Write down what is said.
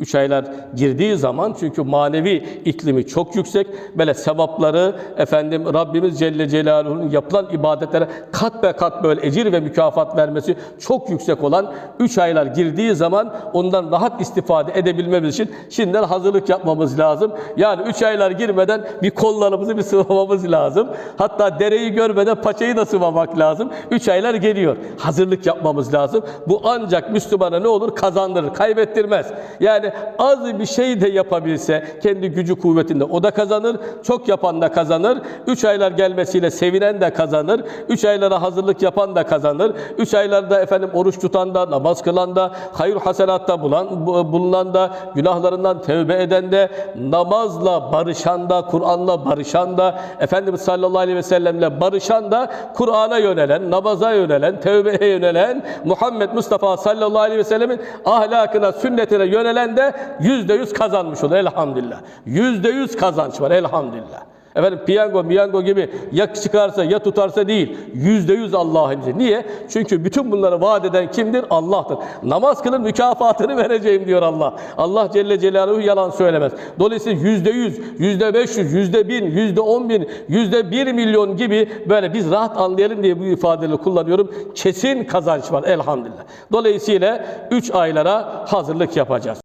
Üç aylar girdiği zaman çünkü manevi iklimi çok yüksek. Böyle sevapları efendim Rabbimiz Celle Celaluhu'nun yapılan ibadetlere kat be kat böyle ecir ve mükafat vermesi çok yüksek olan üç aylar girdiği zaman ondan rahat istifade edebilmemiz için şimdiden hazırlık yapmamız lazım. Yani üç aylar girmeden bir kollarımızı bir sıvamamız lazım. Hatta dereyi görmeden paçayı da sıvamak lazım. Üç aylar geliyor. Hazırlık yapmamız lazım. Bu ancak Müslümana ne olur? Kazandırır, kaybettirmez. Yani az bir şey de yapabilse kendi gücü kuvvetinde o da kazanır. Çok yapan da kazanır. Üç aylar gelmesiyle sevinen de kazanır. Üç aylara hazırlık yapan da kazanır. Üç aylarda efendim oruç tutan da, namaz kılan da, hayır haselatta bulan, bu- bulunan da, günahlarından tevbe eden de, namazla barışan da, Kur'an'la barışan da, Efendimiz sallallahu aleyhi ve sellemle barışan da, Kur'an'a yönelen, namaza yönelen, tevbeye yönelen, Muhammed Mustafa sallallahu aleyhi ve sellemin ahlakına, sünnetine yönelen de yüzde yüz kazanmış olur elhamdülillah. Yüzde yüz kazanç var elhamdülillah. Efendim piyango miyango gibi ya çıkarsa ya tutarsa değil. Yüzde yüz Allah'ın izniyle. Niye? Çünkü bütün bunları vaat eden kimdir? Allah'tır. Namaz kılın mükafatını vereceğim diyor Allah. Allah Celle Celaluhu yalan söylemez. Dolayısıyla yüzde yüz, yüzde beş yüz, yüzde bin, yüzde on bin, yüzde bir milyon gibi böyle biz rahat anlayalım diye bu ifadeleri kullanıyorum. Kesin kazanç var elhamdülillah. Dolayısıyla üç aylara hazırlık yapacağız.